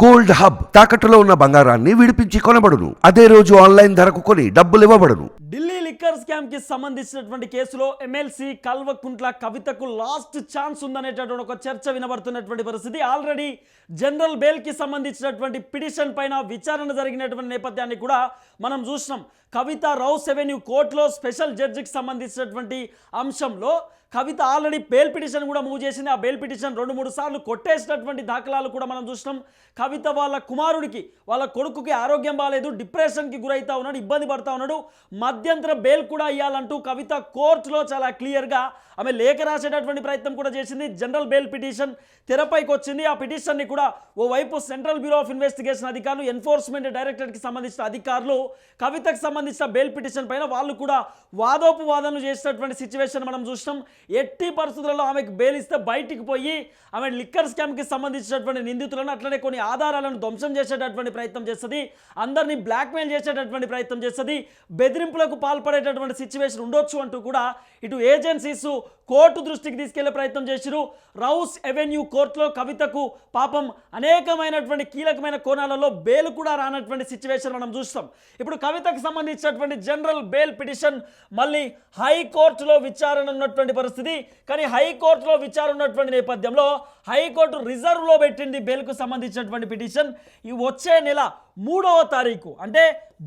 Gold hub తాకట్టులో ఉన్న బంగారాన్ని విడిపించి కొనబడును. అదే రోజు ఆన్లైన్ ధరకు కొని డబ్బులు ఇవ్వబడును. ఢిల్లీ లిక్కర్ స్కామ్కి సంబంధించినటువంటి కేసులో ఎమ్మెల్సీ కల్వకుంట్ల కవితకు లాస్ట్ ఛాన్స్ ఉందనేటటువంటి ఒక చర్చ వినబడుతున్నటువంటి పరిస్థితి. ఆల్రెడీ జనరల్ బెయిల్కి సంబంధించినటువంటి పిటిషన్ పైన విచారణ జరిగినటువంటి నేపథ్యాన్ని కూడా మనం చూసినాం కవిత రౌస్ ఎవెన్యూ కోర్టులో స్పెషల్ జడ్జికి సంబంధించినటువంటి అంశంలో కవిత ఆల్రెడీ బెయిల్ పిటిషన్ కూడా మూవ్ చేసింది. ఆ బెయిల్ పిటిషన్ రెండు మూడు సార్లు కొట్టేసినటువంటి దాఖలాలు కూడా మనం చూసినాం. కవిత వాళ్ళ కుమారుడికి వాళ్ళ కొడుకుకి ఆరోగ్యం బాగాలేదు డిప్రెషన్కి గురవుతా ఉన్నాడు ఇబ్బంది పడతా ఉన్నాడు. మధ్యంతర బెయిల్ కూడా ఇవ్వాలంటూ కవిత కోర్టులో చాలా క్లియర్గా ఆమె లేఖ రాసేటటువంటి ప్రయత్నం కూడా చేసింది. జనరల్ బెయిల్ పిటిషన్ తెరపైకి వచ్చింది ఆ పిటిషన్ని కూడా ఓవైపు సెంట్రల్ బ్యూరో ఆఫ్ ఇన్వెస్టిగేషన్ అధికారులు ఎన్ఫోర్స్మెంట్ డైరెక్టరేట్కి సంబంధించిన అధికారులు కవితకు సంబంధించిన బెయిల్ పిటిషన్ పైన వాళ్ళు కూడా వాదోపవాదనలు చేసినటువంటి సిచ్యువేషన్ మనం చూసినాం. ఎట్టి పరిస్థితులలో ఆమెకు బెయిల్ ఇస్తే బయటికి పోయి ఆమె లిక్కర్ స్కామ్కి సంబంధించినటువంటి నిందితులను అట్లనే కొన్ని ఆధారాలను ధ్వంసం చేసేటటువంటి ప్రయత్నం చేస్తుంది. అందరినీ బ్లాక్మెయిల్ చేసేటటువంటి ప్రయత్నం చేస్తుంది. బెదిరింపులకు పాల్పడేటటువంటి సిచ్యువేషన్ ఉండొచ్చు అంటూ కూడా ఇటు ఏజెన్సీస్ కోర్టు దృష్టికి తీసుకెళ్ళే ప్రయత్నం చేశారు రౌస్ ఎవెన్యూ కోర్టులో కవితకు పాపం అనేకమైనటువంటి కీలకమైన కోణాలలో బెయిల్ కూడా రానటువంటి సిచ్యువేషన్ మనం చూస్తాం. ఇప్పుడు కవితకు సంబంధించినటువంటి జనరల్ బెయిల్ పిటిషన్ మళ్ళీ హైకోర్టులో విచారణ ఉన్నటువంటి పరిస్థితి. కానీ హైకోర్టులో విచారణ ఉన్నటువంటి నేపథ్యంలో హైకోర్టు రిజర్వ్లో పెట్టింది బెయిల్కు సంబంధించినటువంటి పిటిషన్. ఈ వచ్చే నెల మూడవ తారీఖు అంటే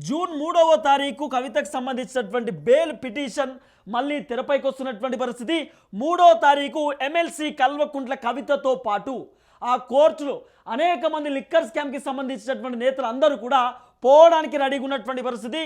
జూన్ మూడవ తారీఖు కవితకు సంబంధించినటువంటి బెయిల్ పిటిషన్ మళ్ళీ తెరపైకి వస్తున్నటువంటి పరిస్థితి. మూడో తారీఖు ఎమ్మెల్సీ కల్వకుంట్ల కవితతో పాటు ఆ కోర్టులు అనేక మంది లిక్కర్ స్కామ్కి సంబంధించినటువంటి నేతలు అందరూ కూడా పోవడానికి రెడీగా ఉన్నటువంటి పరిస్థితి.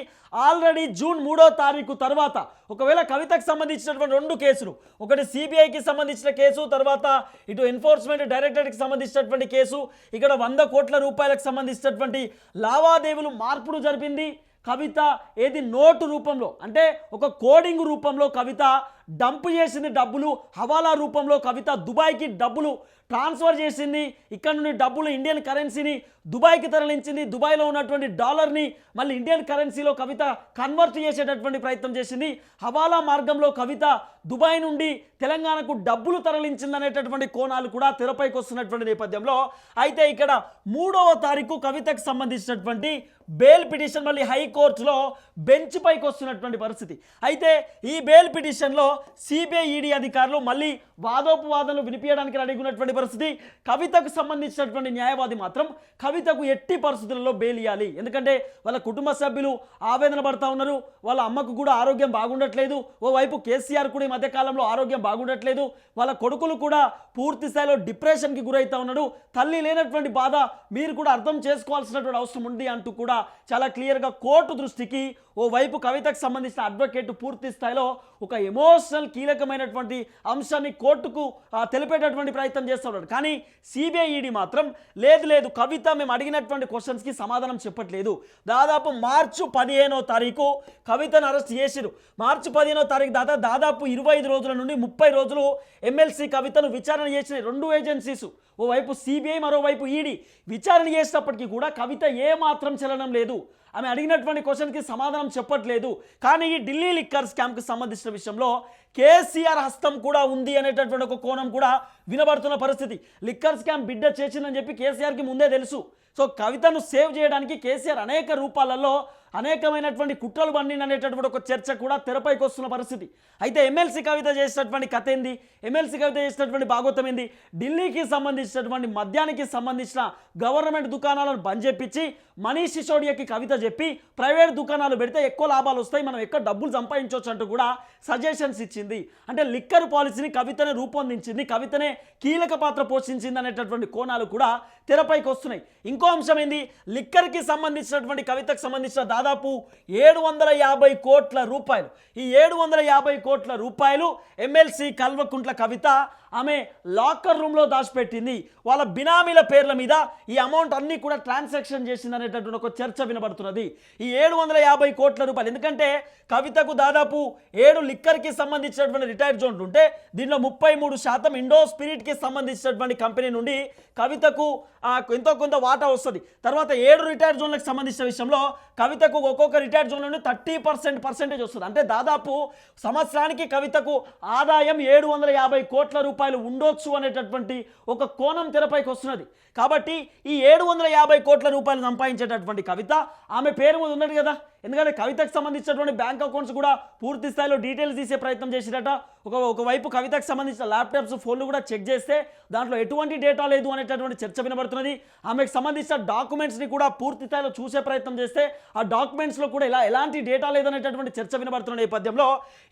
ఆల్రెడీ జూన్ మూడో తారీఖు తర్వాత ఒకవేళ కవితకు సంబంధించినటువంటి రెండు కేసులు ఒకటి సిబిఐకి సంబంధించిన కేసు తర్వాత ఇటు ఎన్ఫోర్స్మెంట్ డైరెక్టరేట్కి సంబంధించినటువంటి కేసు ఇక్కడ వంద కోట్ల రూపాయలకు సంబంధించినటువంటి లావాదేవీలు మార్పులు జరిపింది. కవిత ఏది నోటు రూపంలో అంటే ఒక కోడింగ్ రూపంలో కవిత డంప్ చేసింది డబ్బులు హవాలా రూపంలో కవిత దుబాయ్కి డబ్బులు ట్రాన్స్ఫర్ చేసింది ఇక్కడ నుండి డబ్బులు ఇండియన్ కరెన్సీని దుబాయ్కి తరలించింది దుబాయ్లో ఉన్నటువంటి డాలర్ని మళ్ళీ ఇండియన్ కరెన్సీలో కవిత కన్వర్ట్ చేసేటటువంటి ప్రయత్నం చేసింది. హవాలా మార్గంలో కవిత దుబాయ్ నుండి తెలంగాణకు డబ్బులు తరలించింది అనేటటువంటి కోణాలు కూడా తెరపైకి వస్తున్నటువంటి నేపథ్యంలో అయితే ఇక్కడ మూడవ తారీఖు కవితకు సంబంధించినటువంటి బెయిల్ పిటిషన్ మళ్ళీ హైకోర్టులో బెంచ్ పైకి వస్తున్నటువంటి పరిస్థితి. అయితే ఈ బెయిల్ పిటిషన్లో సిబిఐ ఈడీ అధికారులు మళ్ళీ వాదోపవాదనలు వినిపించడానికి అడిగినటువంటి ఉన్నటువంటి పరిస్థితి. కవితకు సంబంధించినటువంటి న్యాయవాది మాత్రం కవితకు ఎట్టి పరిస్థితుల్లో బెయిల్ ఇవ్వాలి ఎందుకంటే వాళ్ళ కుటుంబ సభ్యులు ఆవేదన పడతా ఉన్నారు. వాళ్ళ అమ్మకు కూడా ఆరోగ్యం బాగుండట్లేదు. ఓవైపు కేసీఆర్ కూడా ఈ మధ్యకాలంలో ఆరోగ్యం బాగుండట్లేదు. వాళ్ళ కొడుకులు కూడా పూర్తి స్థాయిలో డిప్రెషన్కి గురవుతా ఉన్నాడు తల్లి లేనటువంటి బాధ మీరు కూడా అర్థం చేసుకోవాల్సినటువంటి అవసరం ఉంది అంటూ కూడా చాలా క్లియర్గా కోర్టు దృష్టికి ఓవైపు కవితకు సంబంధించిన అడ్వకేట్ పూర్తి స్థాయిలో ఒక ఎమోషనల్ కీలకమైనటువంటి అంశాన్ని కోర్టుకు తెలిపేటటువంటి ప్రయత్నం చేస్తున్నాడు. కానీ సిబిఐఈడి మాత్రం లేదు లేదు కవిత మేము అడిగినటువంటి క్వశ్చన్స్కి సమాధానం చెప్పట్లేదు. దాదాపు మార్చి పదిహేనో తారీఖు కవితను అరెస్ట్ చేసిరు మార్చి పదిహేనో తారీఖు దాదా దాదాపు ఇరవై ఐదు రోజుల నుండి ముప్పై రోజులు ఎమ్మెల్సీ కవితను విచారణ చేసిన రెండు ఏజెన్సీస్ ఓవైపు సిబిఐ మరోవైపు ఈడీ విచారణ చేసినప్పటికీ కూడా కవిత ఏ మాత్రం చలనం లేదు. ఆమె అడిగినటువంటి క్వశ్చన్కి సమాధానం చెప్పట్లేదు. కానీ ఈ ఢిల్లీ లిక్కర్ స్కామ్కి సంబంధించిన విషయంలో కేసీఆర్ హస్తం కూడా ఉంది అనేటటువంటి ఒక కోణం కూడా వినబడుతున్న పరిస్థితి. లిక్కర్ స్కామ్ బిడ్డ చేసిందని చెప్పి కేసీఆర్కి ముందే తెలుసు. సో కవితను సేవ్ చేయడానికి కేసీఆర్ అనేక రూపాలలో అనేకమైనటువంటి కుట్రలు పండిన అనేటటువంటి ఒక చర్చ కూడా తెరపైకి వస్తున్న పరిస్థితి. అయితే ఎమ్మెల్సీ కవిత చేసినటువంటి కథ ఏంది? ఎమ్మెల్సీ కవిత చేసినటువంటి భాగవతం ఏంది? ఢిల్లీకి సంబంధించినటువంటి మద్యానికి సంబంధించిన గవర్నమెంట్ దుకాణాలను బంద్ చేపించి మనీష్ సిసోడియాకి కవిత చెప్పి ప్రైవేట్ దుకాణాలు పెడితే ఎక్కువ లాభాలు వస్తాయి మనం ఎక్కువ డబ్బులు సంపాదించవచ్చు అంటూ కూడా సజెషన్స్ ఇచ్చింది. అంటే లిక్కర్ పాలసీని కవితనే రూపొందించింది కవితనే కీలక పాత్ర పోషించింది అనేటటువంటి కోణాలు కూడా తెరపైకి వస్తున్నాయి. ఇంకో అంశం ఏంది? లిక్కర్కి సంబంధించినటువంటి కవితకు సంబంధించిన దాదాపు ఏడు వందల యాభై కోట్ల రూపాయలు. ఈ ఏడు వందల యాభై కోట్ల రూపాయలు ఎమ్మెల్సీ కల్వకుంట్ల కవిత ఆమె లాకర్ రూమ్లో దాచిపెట్టింది. వాళ్ళ బినామీల పేర్ల మీద ఈ అమౌంట్ అన్నీ కూడా ట్రాన్సాక్షన్ చేసింది అనేటటువంటి ఒక చర్చ వినబడుతున్నది. ఈ ఏడు వందల యాభై కోట్ల రూపాయలు ఎందుకంటే కవితకు దాదాపు ఏడు లిక్కర్కి సంబంధించినటువంటి రిటైర్ జోన్లు ఉంటే దీనిలో ముప్పై మూడు శాతం ఇండో స్పిరిట్కి సంబంధించినటువంటి కంపెనీ నుండి కవితకు ఎంతో కొంత వాటా వస్తుంది. తర్వాత ఏడు రిటైర్ జోన్లకు సంబంధించిన విషయంలో కవితకు ఒక్కొక్క రిటైర్ జోన్ నుండి థర్టీ పర్సెంట్ పర్సెంటేజ్ వస్తుంది. అంటే దాదాపు సంవత్సరానికి కవితకు ఆదాయం ఏడు వందల యాభై కోట్ల రూపాయలు రూపాయలు ఉండొచ్చు అనేటటువంటి ఒక కోణం తెరపైకి వస్తున్నది. కాబట్టి ఈ ఏడు వందల యాభై కోట్ల రూపాయలు సంపాదించేటటువంటి కవిత ఆమె పేరు మీద ఉన్నది కదా. ఎందుకంటే కవితకు సంబంధించినటువంటి బ్యాంక్ అకౌంట్స్ కూడా పూర్తి స్థాయిలో డీటెయిల్స్ తీసే ప్రయత్నం చేసిరట. ఒక ఒకవైపు కవితకు సంబంధించిన ల్యాప్టాప్స్ ఫోన్లు కూడా చెక్ చేస్తే దాంట్లో ఎటువంటి డేటా లేదు అనేటటువంటి చర్చ వినబడుతున్నది. ఆమెకు సంబంధించిన డాక్యుమెంట్స్ని కూడా పూర్తి స్థాయిలో చూసే ప్రయత్నం చేస్తే ఆ డాక్యుమెంట్స్లో కూడా ఇలా ఎలాంటి డేటా లేదనేటటువంటి చర్చ వినబడుతున్న నేపథ్యంలో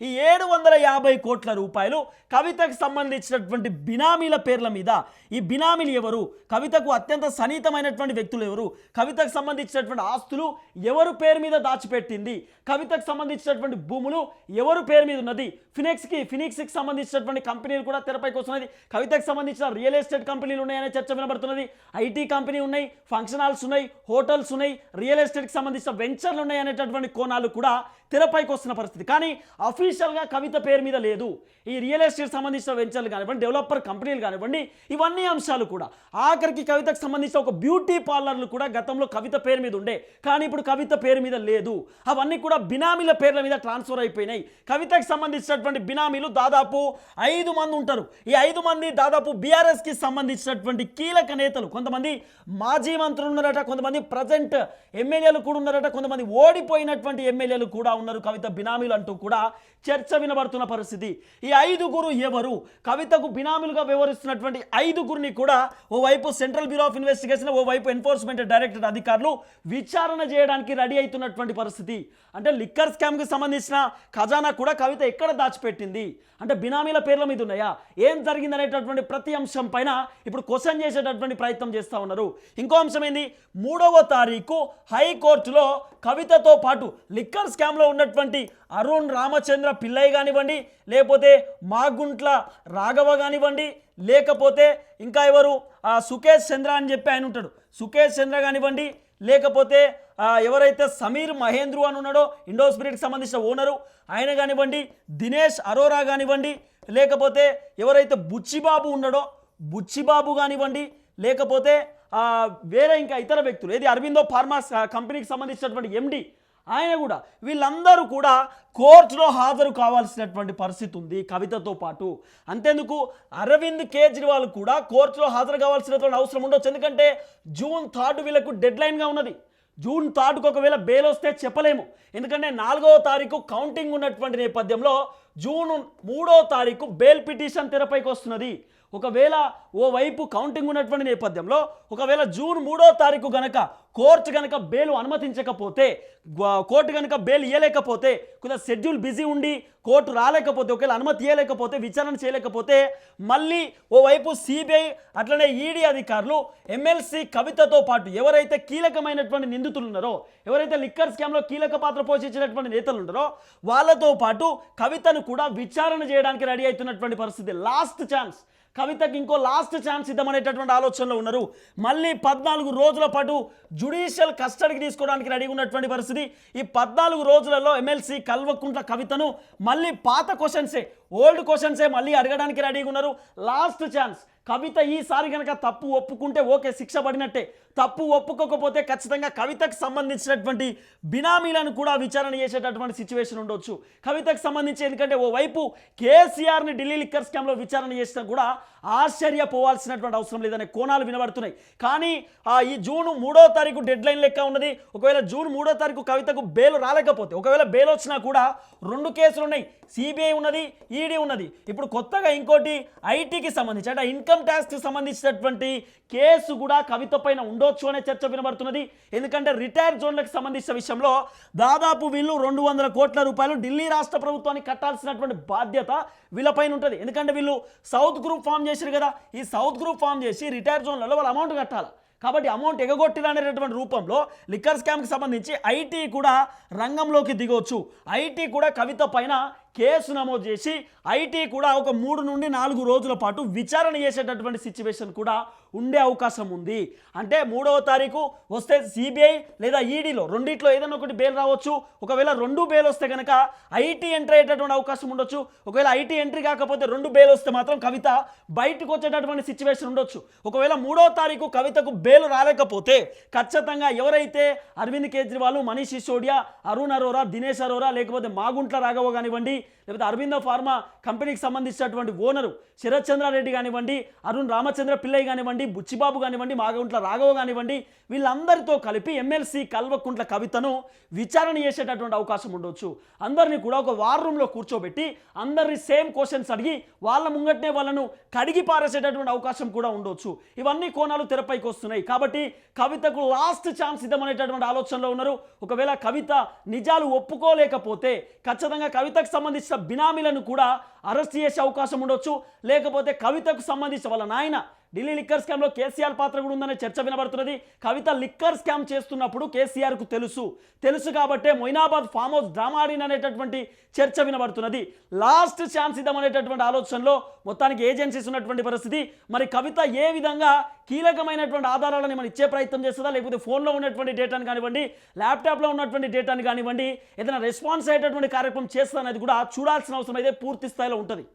ఈ ఏడు వందల యాభై కోట్ల రూపాయలు కవితకు సంబంధించినటువంటి బినామీల పేర్ల మీద ఈ బినామీలు ఎవరు? కవితకు అత్యంత సన్నిహితమైనటువంటి వ్యక్తులు ఎవరు? కవితకు సంబంధించినటువంటి ఆస్తులు ఎవరు పేరు మీద దాచిపెట్టింది. కవితకు సంబంధించినటువంటి భూములు ఎవరు పేరు మీద ఉన్నది? ఫినిక్స్కి ఫినిక్స్కి సంబంధించినటువంటి కంపెనీలు కూడా తెరపైకి వస్తున్నది. కవితకు సంబంధించిన రియల్ ఎస్టేట్ కంపెనీలు ఉన్నాయనే చర్చ వినబడుతున్నది. ఐటీ కంపెనీ ఉన్నాయి ఫంక్షన్ హాల్స్ ఉన్నాయి హోటల్స్ ఉన్నాయి రియల్ ఎస్టేట్కి సంబంధించిన వెంచర్లు ఉన్నాయి అనేటటువంటి కోణాలు కూడా తెరపైకి వస్తున్న పరిస్థితి. కానీ అఫీషియల్గా కవిత పేరు మీద లేదు. ఈ రియల్ ఎస్టేట్ సంబంధించిన వెంచర్లు కానివ్వండి డెవలపర్ కంపెనీలు కానివ్వండి ఇవన్నీ అంశాలు కూడా. ఆఖరికి కవితకు సంబంధించిన ఒక బ్యూటీ పార్లర్లు కూడా గతంలో కవిత పేరు మీద ఉండే. కానీ ఇప్పుడు కవిత పేరు మీద లేదు. అవన్నీ కూడా బినామీల పేర్ల మీద ట్రాన్స్ఫర్ అయిపోయినాయి. కవితకు సంబంధించినటువంటి బినామీలు దాదాపు ఐదు మంది ఉంటారు. ఈ ఐదు మంది దాదాపు బీఆర్ఎస్కి సంబంధించినటువంటి కీలక నేతలు కొంతమంది మాజీ మంత్రులు ఉన్నారట కొంతమంది ప్రజెంట్ ఎమ్మెల్యేలు కూడా ఉన్నారట కొంతమంది ఓడిపోయినటువంటి ఎమ్మెల్యేలు కూడా ఉన్నారు. కవిత బినామీలు అంటూ కూడా చర్చ వినబడుతున్న పరిస్థితి. ఈ ఐదుగురు ఎవరు? కవితకు బినామీలుగా వ్యవహరిస్తున్నటువంటి ఐదుగురిని కూడా ఓవైపు సెంట్రల్ బ్యూరో ఆఫ్ ఇన్వెస్టిగేషన్ ఓవైపు ఎన్ఫోర్స్మెంట్ డైరెక్టరేట్ అధికారులు విచారణ చేయడానికి రెడీ అవుతున్నటువంటి పరిస్థితి. అంటే లిక్కర్ స్కామ్కి సంబంధించిన ఖజానా కూడా కవిత ఎక్కడ దాచిపెట్టింది? అంటే బినామీల పేర్ల మీద ఉన్నాయా? ఏం జరిగింది అనేటటువంటి ప్రతి అంశం పైన ఇప్పుడు క్వశ్చన్ చేసేటటువంటి ప్రయత్నం చేస్తూ ఉన్నారు. ఇంకో అంశం ఏంది? మూడవ తారీఖు హైకోర్టులో కవితతో పాటు లిక్కర్ స్కామ్లో ఉన్నటువంటి అరుణ్ రామచంద్ర పిల్లయ్య కానివ్వండి లేకపోతే మాగుంట్ల రాఘవ కానివ్వండి లేకపోతే ఇంకా ఎవరు? ఆ, సుకేష్ చంద్ర అని చెప్పి ఆయన ఉంటాడు. సుకేష్ చంద్ర కానివ్వండి లేకపోతే ఎవరైతే సమీర్ మహేంద్రు అని ఉన్నాడో ఇండో స్పిరిట్కి సంబంధించిన ఓనరు ఆయన కానివ్వండి దినేష్ అరోరా కానివ్వండి లేకపోతే ఎవరైతే బుచ్చిబాబు ఉన్నాడో బుచ్చిబాబు కానివ్వండి లేకపోతే వేరే ఇంకా ఇతర వ్యక్తులు ఏది అరవిందో ఫార్మాస్ కంపెనీకి సంబంధించినటువంటి ఎండి ఆయన కూడా వీళ్ళందరూ కూడా కోర్టులో హాజరు కావాల్సినటువంటి పరిస్థితి ఉంది కవితతో పాటు. అంతేందుకు అరవింద్ కేజ్రీవాల్ కూడా కోర్టులో హాజరు కావాల్సినటువంటి అవసరం ఉండొచ్చు. ఎందుకంటే జూన్ థర్డ్ వీళ్ళకు డెడ్ లైన్గా ఉన్నది. జూన్ థర్డ్కి ఒకవేళ బెయిల్ వస్తే చెప్పలేము. ఎందుకంటే నాలుగవ తారీఖు కౌంటింగ్ ఉన్నటువంటి నేపథ్యంలో జూన్ మూడో తారీఖు బెయిల్ పిటిషన్ తెరపైకి వస్తున్నది. ఒకవేళ ఓవైపు కౌంటింగ్ ఉన్నటువంటి నేపథ్యంలో ఒకవేళ జూన్ మూడో తారీఖు గనక కోర్టు గనక బెయిల్ అనుమతించకపోతే కోర్టు గనక బెయిల్ ఇవ్వలేకపోతే కొంత షెడ్యూల్ బిజీ ఉండి కోర్టు రాలేకపోతే ఒకవేళ అనుమతి ఇవ్వలేకపోతే విచారణ చేయలేకపోతే మళ్ళీ ఓవైపు సిబిఐ అట్లనే ఈడీ అధికారులు ఎమ్మెల్సీ కవితతో పాటు ఎవరైతే కీలకమైనటువంటి నిందితులు ఉన్నారో ఎవరైతే లిక్కర్ స్కామ్లో కీలక పాత్ర పోషించినటువంటి నేతలు ఉన్నారో వాళ్ళతో పాటు కవితను కూడా విచారణ చేయడానికి రెడీ అవుతున్నటువంటి పరిస్థితి. లాస్ట్ ఛాన్స్ కవితకి ఇంకో లాస్ట్ ఛాన్స్ ఇద్దామనేటటువంటి ఆలోచనలో ఉన్నారు. మళ్ళీ పద్నాలుగు రోజుల పాటు జుడిషియల్ కస్టడీకి తీసుకోవడానికి రెడీ ఉన్నటువంటి పరిస్థితి. ఈ పద్నాలుగు రోజులలో ఎమ్మెల్సీ కల్వకుంట్ల కవితను మళ్ళీ పాత క్వశ్చన్సే ఓల్డ్ క్వశ్చన్సే మళ్ళీ అడగడానికి రెడీగా ఉన్నారు. లాస్ట్ ఛాన్స్ కవిత ఈసారి కనుక తప్పు ఒప్పుకుంటే ఓకే శిక్ష పడినట్టే. తప్పు ఒప్పుకోకపోతే ఖచ్చితంగా కవితకు సంబంధించినటువంటి బినామీలను కూడా విచారణ చేసేటటువంటి సిచ్యువేషన్ ఉండొచ్చు. కవితకు సంబంధించి ఎందుకంటే ఓ వైపు కేసీఆర్ని ఢిల్లీ లిక్కర్ స్కామ్లో విచారణ చేసినా కూడా ఆశ్చర్యపోవాల్సినటువంటి అవసరం లేదనే కోణాలు వినబడుతున్నాయి. కానీ ఆ, ఈ జూన్ మూడో తారీఖు డెడ్ లైన్ లెక్క ఉన్నది. ఒకవేళ జూన్ మూడో తారీఖు కవితకు బెయిల్ రాలేకపోతే ఒకవేళ బెయిల్ వచ్చినా కూడా రెండు కేసులు ఉన్నాయి. సిబిఐ ఉన్నది ఈడీ ఉన్నది. ఇప్పుడు కొత్తగా ఇంకోటి ఐటీకి సంబంధించి అంటే ఇన్కమ్ ట్యాక్స్కి సంబంధించినటువంటి కేసు కూడా కవిత పైన ఉండొచ్చు అనే చర్చ వినబడుతున్నది. ఎందుకంటే రిటైర్ జోన్లకు సంబంధించిన విషయంలో దాదాపు వీళ్ళు రెండు వందల కోట్ల రూపాయలు ఢిల్లీ రాష్ట్ర ప్రభుత్వానికి కట్టాల్సినటువంటి బాధ్యత వీళ్ళపైన ఉంటుంది. ఎందుకంటే వీళ్ళు సౌత్ గ్రూప్ ఫామ్ చేశారు కదా. ఈ సౌత్ గ్రూప్ ఫామ్ చేసి రిటైర్ జోన్లలో వాళ్ళు అమౌంట్ కట్టాలి. కాబట్టి అమౌంట్ ఎగగొట్టిరనేటటువంటి రూపంలో లిక్కర్ స్కామ్కి సంబంధించి ఐటీ కూడా రంగంలోకి దిగవచ్చు ఐటీ కూడా కవిత పైన కేసు నమోదు చేసి ఐటీ కూడా ఒక మూడు నుండి నాలుగు రోజుల పాటు విచారణ చేసేటటువంటి సిచ్యువేషన్ కూడా ఉండే అవకాశం ఉంది. అంటే మూడవ తారీఖు వస్తే సిబిఐ లేదా ఈడీలో రెండిట్లో ఏదైనా ఒకటి బెయిల్ రావచ్చు. ఒకవేళ రెండు బెయిల్ వస్తే కనుక ఐటీ ఎంట్రీ అయ్యేటటువంటి అవకాశం ఉండొచ్చు. ఒకవేళ ఐటీ ఎంట్రీ కాకపోతే రెండు బెయిల్ వస్తే మాత్రం కవిత బయటకు వచ్చేటటువంటి సిచ్యువేషన్ ఉండొచ్చు. ఒకవేళ మూడవ తారీఖు కవితకు బెయిల్ రాలేకపోతే ఖచ్చితంగా ఎవరైతే అరవింద్ కేజ్రీవాల్ మనీష్ సిసోడియా అరుణ్ అరోరా దినేష్ అరోరా లేకపోతే మాగుంట్ల రాఘవ కానివ్వండి లేకపోతే అరవిందో ఫార్మా కంపెనీకి సంబంధించినటువంటి ఓనరు శరత్ చంద్రారెడ్డి కానివ్వండి అరుణ్ రామచంద్ర పిల్లయ్య కానివ్వండి బుచ్చిబాబు కానివ్వండి మాగంట్ల రాఘవ కానివ్వండి వీళ్ళందరితో కలిపి ఎమ్మెల్సీ కల్వకుంట్ల కవితను విచారణ చేసేటటువంటి అవకాశం ఉండొచ్చు. అందరినీ కూడా ఒక వార్ రూమ్లో కూర్చోబెట్టి అందరినీ సేమ్ క్వశ్చన్స్ అడిగి వాళ్ళ ముంగట్నే వాళ్ళను కడిగి పారేసేటటువంటి అవకాశం కూడా ఉండొచ్చు. ఇవన్నీ కోణాలు తెరపైకి వస్తున్నాయి. కాబట్టి కవితకు లాస్ట్ ఛాన్స్ ఇద్దామనేటటువంటి ఆలోచనలో ఉన్నారు. ఒకవేళ కవిత నిజాలు ఒప్పుకోలేకపోతే ఖచ్చితంగా కవితకు సంబంధించిన బినామీలను కూడా అరెస్ట్ చేసే అవకాశం ఉండొచ్చు. లేకపోతే కవితకు సంబంధించిన వాళ్ళ నాయన ఢిల్లీ లిక్కర్ స్కామ్లో కేసీఆర్ పాత్ర కూడా ఉందనే చర్చ వినబడుతున్నది. కవిత లిక్కర్ స్కామ్ చేస్తున్నప్పుడు కేసీఆర్కు తెలుసు. తెలుసు కాబట్టే మొయినాబాద్ ఫామ్ హౌస్ డ్రామా అనేటటువంటి చర్చ వినబడుతున్నది. లాస్ట్ ఛాన్స్ ఇద్దామనేటటువంటి ఆలోచనలో మొత్తానికి ఏజెన్సీస్ ఉన్నటువంటి పరిస్థితి. మరి కవిత ఏ విధంగా కీలకమైనటువంటి ఆధారాలను మనం ఇచ్చే ప్రయత్నం చేస్తుందా? లేకపోతే ఫోన్లో ఉన్నటువంటి డేటాను కానివ్వండి ల్యాప్టాప్లో ఉన్నటువంటి డేటాను కానివ్వండి ఏదైనా రెస్పాన్స్ అయ్యేటటువంటి కార్యక్రమం చేస్తుందా అనేది కూడా చూడాల్సిన అవసరం అయితే పూర్తి స్థాయిలో ఉంటుంది.